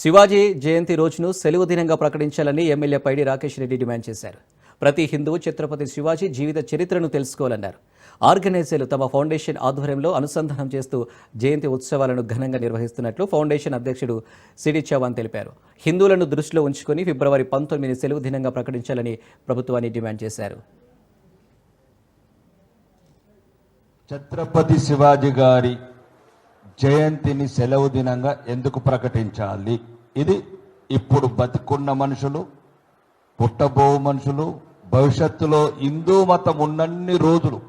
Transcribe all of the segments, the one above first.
శివాజీ జయంతి రోజును సెలవు దినంగా ప్రకటించాలని ఎమ్మెల్యే పైడి రాకేష్ రెడ్డి డిమాండ్ చేశారు. ప్రతి హిందువు ఛత్రపతి శివాజీ జీవిత చరిత్రను తెలుసుకోవాలన్నారు. ఆర్గనైజర్లు తమ ఫౌండేషన్ ఆధ్వర్యంలో అనుసంధానం చేస్తూ జయంతి ఉత్సవాలను ఘనంగా నిర్వహిస్తున్నట్లు ఫౌండేషన్ అధ్యక్షుడు సిడి చవాన్ తెలిపారు. హిందువులను దృష్టిలో ఉంచుకొని ఫిబ్రవరి పంతొమ్మిది సెలవు దినంగా ప్రకటించాలని ప్రభుత్వాన్ని డిమాండ్ చేశారు. ఛత్రపతి శివాజీ గారి జయంతిని సెలవు దినంగా ఎందుకు ప్రకటించాలి? ఇది ఇప్పుడు బతికున్న మనుషులు పుట్టబో మనుషులు భవిష్యత్తులో హిందూ మతం ఉన్నన్ని రోజులు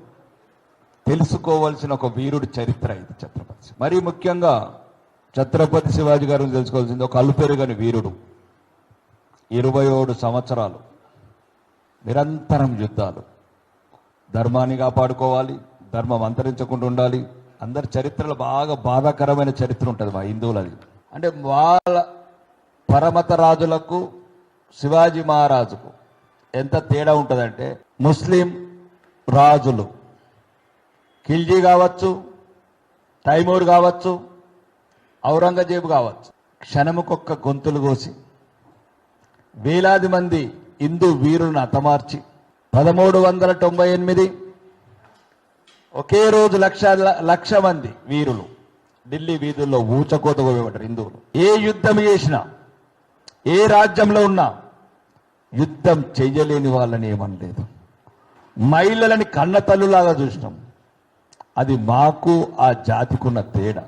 తెలుసుకోవాల్సిన ఒక వీరుడి చరిత్ర ఇది ఛత్రపతి. మరీ ముఖ్యంగా ఛత్రపతి శివాజీ గారిని తెలుసుకోవాల్సింది ఒక అలుపెరుగని వీరుడు. ఇరవై ఏడు సంవత్సరాలు నిరంతరం యుద్ధాలు. ధర్మాన్ని కాపాడుకోవాలి ధర్మం అంతరించకుండా ఉండాలి అందరి చరిత్రలో బాగా బాధాకరమైన చరిత్ర ఉంటుంది మా హిందువులది అంటే వాళ్ళ పరమత రాజులకు శివాజీ మహారాజుకు ఎంత తేడా ఉంటుందంటే ముస్లిం రాజులు. ఖిల్జీ కావచ్చు తైమూర్ కావచ్చు ఔరంగజేబు కావచ్చు. క్షణముకొక్క గొంతులు కోసి వేలాది మంది హిందూ వీరులను హతమార్చి పదమూడు వందల తొంభై ఎనిమిది ఒకే రోజు లక్ష లక్ష మంది వీరులు. ఢిల్లీ వీధుల్లో ఊచకోత పోయేవాడు హిందువులు. ఏ యుద్ధం చేసినా ఏ రాజ్యంలో ఉన్నా యుద్ధం చెయ్యలేని వాళ్ళని ఏమనలేదు. మహిళలని కన్న తల్లులాగా చూసినాం. అది మాకు ఆ జాతికున్న తేడా.